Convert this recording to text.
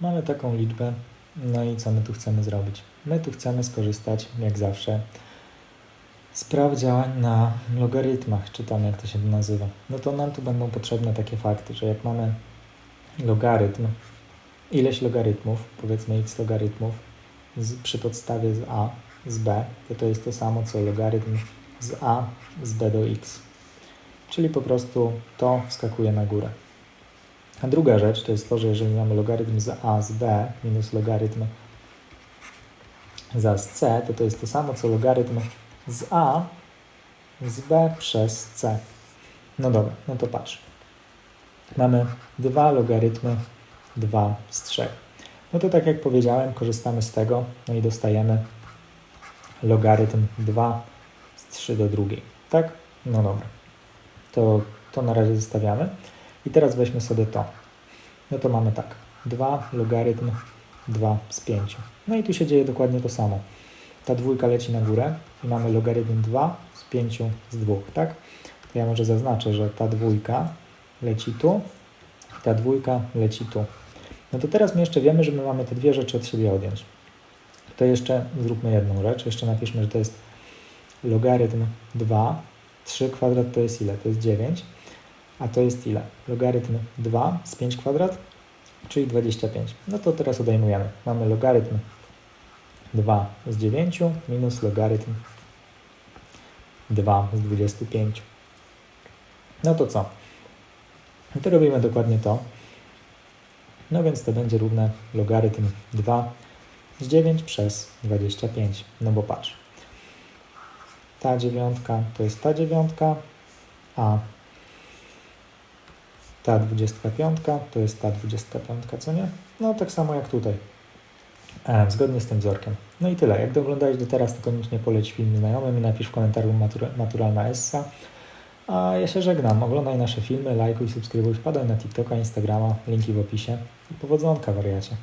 Mamy taką liczbę, no i co my tu chcemy zrobić? My tu chcemy skorzystać, jak zawsze, z praw działań na logarytmach, czy tam jak to się nazywa. No to nam tu będą potrzebne takie fakty, że jak mamy logarytm, ileś logarytmów, powiedzmy x logarytmów, z, przy podstawie z a, z b, to to jest to samo co logarytm z a z b do x. Czyli po prostu to skakuje na górę. A druga rzecz to jest to, że jeżeli mamy logarytm z a z b minus logarytm za z c, to to jest to samo co logarytm z a z b przez c. No dobra, no to patrz. Mamy dwa logarytmy 2 z 3. No to tak jak powiedziałem, korzystamy z tego, no i dostajemy logarytm 2 z 3 do drugiej. Tak? No dobra. To, to na razie zostawiamy. I teraz weźmy sobie to. No to mamy tak. 2 logarytm 2 z 5. No i tu się dzieje dokładnie to samo. Ta dwójka leci na górę i mamy logarytm 2 z 5 z 2, tak? To ja może zaznaczę, że ta dwójka leci tu, ta dwójka leci tu. No to teraz my jeszcze wiemy, że my mamy te dwie rzeczy od siebie odjąć. To jeszcze zróbmy jedną rzecz. Jeszcze napiszmy, że to jest logarytm 2. 3 kwadrat to jest ile? To jest 9. A to jest ile? Logarytm 2 z 5 kwadrat, czyli 25. No to teraz odejmujemy. Mamy logarytm 2 z 9 minus logarytm 2 z 25. No to co? No to robimy dokładnie to. No więc to będzie równe logarytm 2 z 9 przez 25. No bo patrz. Ta dziewiątka to jest ta dziewiątka, a ta 25 to jest ta 25, co nie? No tak samo jak tutaj. E, zgodnie z tym wzorkiem. No i tyle. Jak doglądałeś do teraz, to koniecznie poleć film znajomym i napisz w komentarzu matura, maturalna essa. A ja się żegnam. Oglądaj nasze filmy, lajkuj, subskrybuj, wpadaj na TikToka, Instagrama, linki w opisie. I powodzonka, wariacie.